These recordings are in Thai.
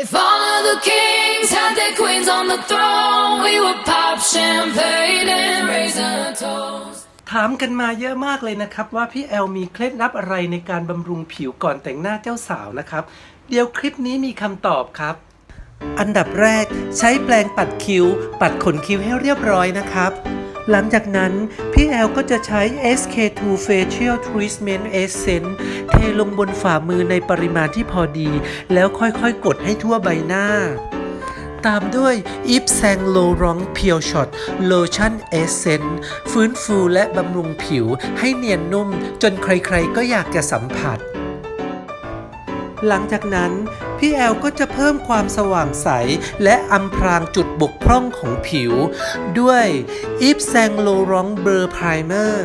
If all of the kings had their queens on the throne, we would pop champagne and raise a toast. ถามกันมาเยอะมากเลยนะครับ ว่าพี่แอลมีเคล็ดลับอะไรในการบำรุงผิวก่อนแต่งหน้าเจ้าสาวนะครับ เดี๋ยวคลิปนี้มีคำตอบครับ อันดับแรกใช้แปรงปัดคิ้ว ปัดขนคิ้วให้เรียบร้อยนะครับ หลังจากนั้น พี่แอลก็จะใช้ SK2 Facial Treatment Essence เทลงบนฝ่ามือในปริมาณที่พอดี แล้วค่อยๆ กดให้ทั่วใบหน้า ตามด้วย Yves Saint Laurent Pure Shot Lotion Essence ฟื้นฟูและบำรุงผิวให้เนียนนุ่มจนใครๆก็อยากจะสัมผัส หลังจากนั้น พี่แอลก็จะเพิ่มความสว่างใส และอำพรางจุดบกพร่องของผิว ด้วย Yves Saint Laurent Blur Primer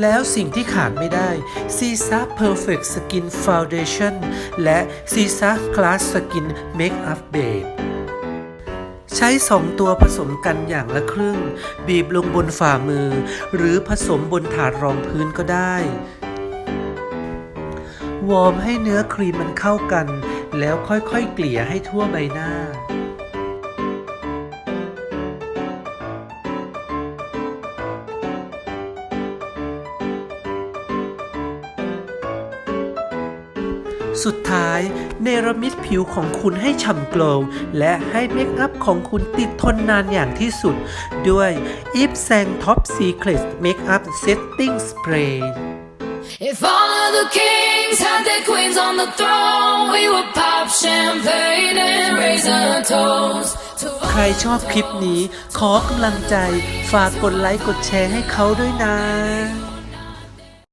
แล้วสิ่งที่ขาดไม่ได้ c i s a Perfect Skin Foundation และ c i s a Glass Skin Makeup Base ใช้ 2 ตัวผสมกันอย่างละครึ่ง บีบลงบนฝ่ามือ หรือผสมบนถาดรองพื้นก็ได้ วอร์มให้เนื้อครีมมันเข้ากัน แล้วค่อยๆ เกลี่ยให้ทั่วใบหน้า สุดท้าย เนรมิตผิวของคุณให้ฉ่ำโกลวและให้เมคอัพของคุณติดทนนานอย่างที่สุด ด้วย Eve Sang Top Secret Makeup Setting Spray If all of the kings had their queens on the throne, we would pop champagne and raise a toast. ใครชอบคลิปนี้ขอกำลังใจ ฝากกดไลค์กดแชร์ให้เขาด้วยนะ